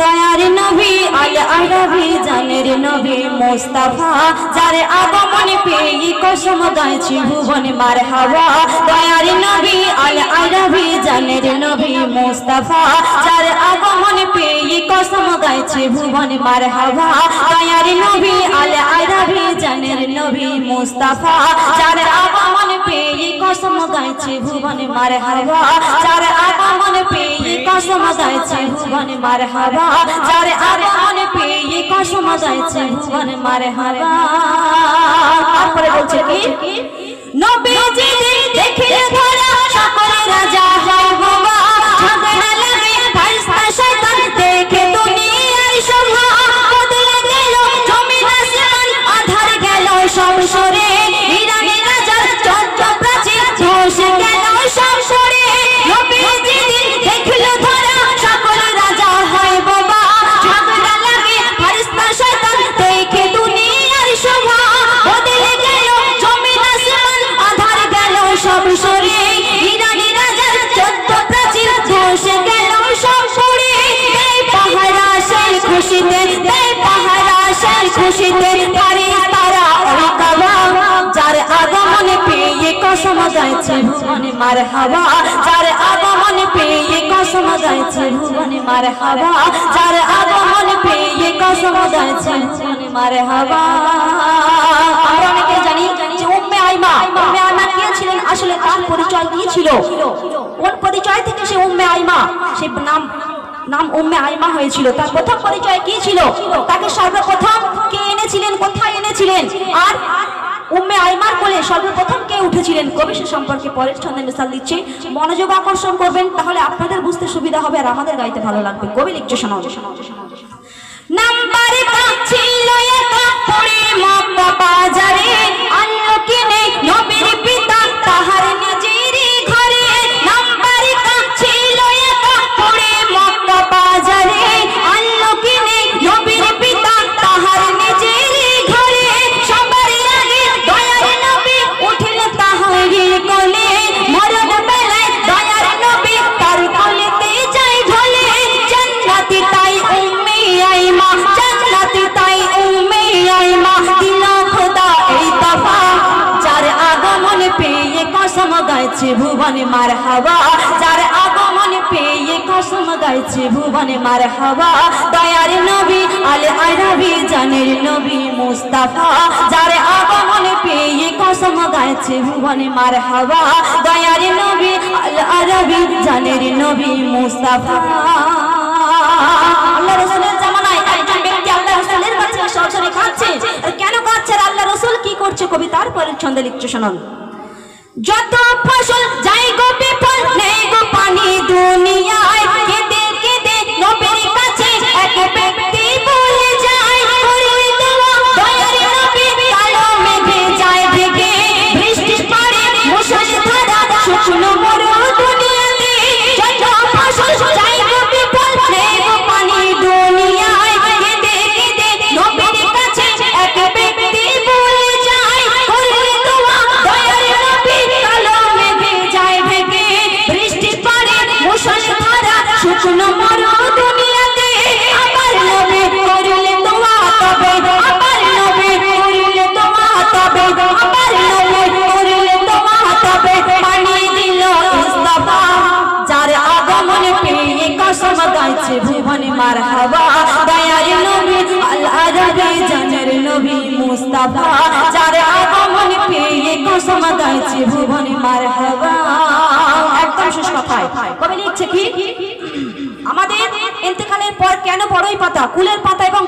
দয়ার নবী, আল আরবি জানের নবী মোস্তাফা, যার আগমন পেয়ে কসম গাইছি ভুবন মার হাওয়া দয়ার নবী, আল আরবি জানের নবী মোস্তাফা, যার আগমন পেয়ে কসম গাইছি ভুবন মার হাওয়া দয়ার নবী, আল আরবি জানের নবী মোস্তাফা, যার কসম গাইছে, ভুবনে মার হাওয়া। যার আগমন পেয়ে কসম গাইছে, ভুবনে মার হাওয়া। যার আগমন পেয়ে কসম গাইছে, ভুবনে মার হাওয়া। তারপরে বলছে কি? নবীজি দেখে খুশিতে পারি তারা যার আগমন পেয়ে কসম গাইছে ভুবনে মার যার আগমন পেয়ে কসম গাইছে ভুবনে মার যার আগমন পেয়ে কসম গাইছে ভুবনে মার আমরা অনেকে জানি যে উম্মে আইমা উম্মে আইমা কে ছিলেন? আসলে তার পরিচয় কি ছিল? কোন পরিচয় থেকে সে উম্মে আইমা, সে নাম নাম উম্মে আইমা হয়েছিল। তার প্রথম পরিচয় কি ছিল? তাকে সর্বপ্রথম এনেছিলেন, কোথায় এনেছিলেন? আর উম্মে আইমার কোলে সর্বপ্রথম কে উঠেছিলেন? কবি সে সম্পর্কে পরের ছন্দে মিশাল দিচ্ছি। মনোযোগ আকর্ষণ করবেন, তাহলে আপনাদের বুঝতে সুবিধা হবে আর আমাদের গাইতে ভালো লাগবে। কবি লিখছে, শোনাও। নাম্বার গাইছে ভুবনে মার হাওয়া যার আগমন পেয়ে কসম গাইছে ভুবনে মার হাওয়া দয়ার নবী, আল আরবি জানের নবী মুস্তাফা, যার আগমন পেয়ে কসম গাইছে ভুবনে মার হাওয়া দয়ার নবী, আল আরবি জানের নবী মুস্তাফা। আল্লাহ রাসূলের কাঁদছে। কেন কি করছে? কবিতার ছন্দে লিখছে, শুনুন। যত ফসল যাই গো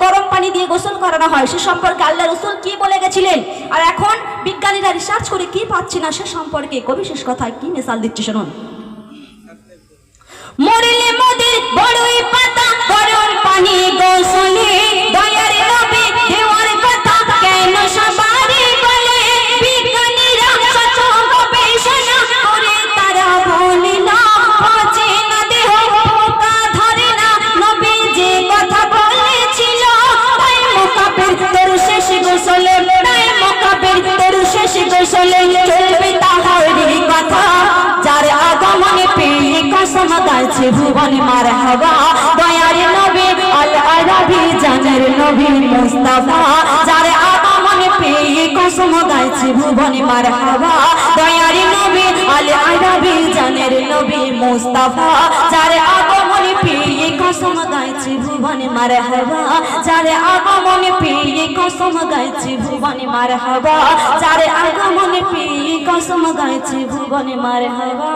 গরম পানি দিয়ে গোসল করানো হয়, সে সম্পর্কে কি বলে গেছিলেন? আর এখন বিজ্ঞানীরা রিসার্চ করে কি পাচ্ছে না সে সম্পর্কে কবি শেষ কথায় কি দিচ্ছে মরলে মোদের বড়ই পাতা পানি গোসলে দয়ার নবী দেওয়ার কথা। কেন সবারই বলে বিজ্ঞানীরা সচ গবেষণা করে, তারা বলে না পচে না, দেহ পোকা ধরে না। নবী যে কথা বলেছিল, তাই মোকাবের তোর শেষ গোসলে, তাই মোকাবের তোর শেষ গোসলে চলবে কথা। যার আগমনে পেয়ে কসম গাইছে ভুবনে মার হাওয়া। আল নবী মুস্তাফা, যার আগমনে পেয়ে কসম গাইছি ভুবনে মার হাওয়া দয়ারি নবী আলে আইরাবি জানের নবী মুস্তাফা, যার আগমনে পেয়ে কসম গাইছি ভুবনে মার হাওয়া যার আগমনে পেয়ে কসম গাইছি ভুবনে মার হাওয়া যার আগমনে পেয়ে কসম গাইছি ভুবনে মার হাওয়া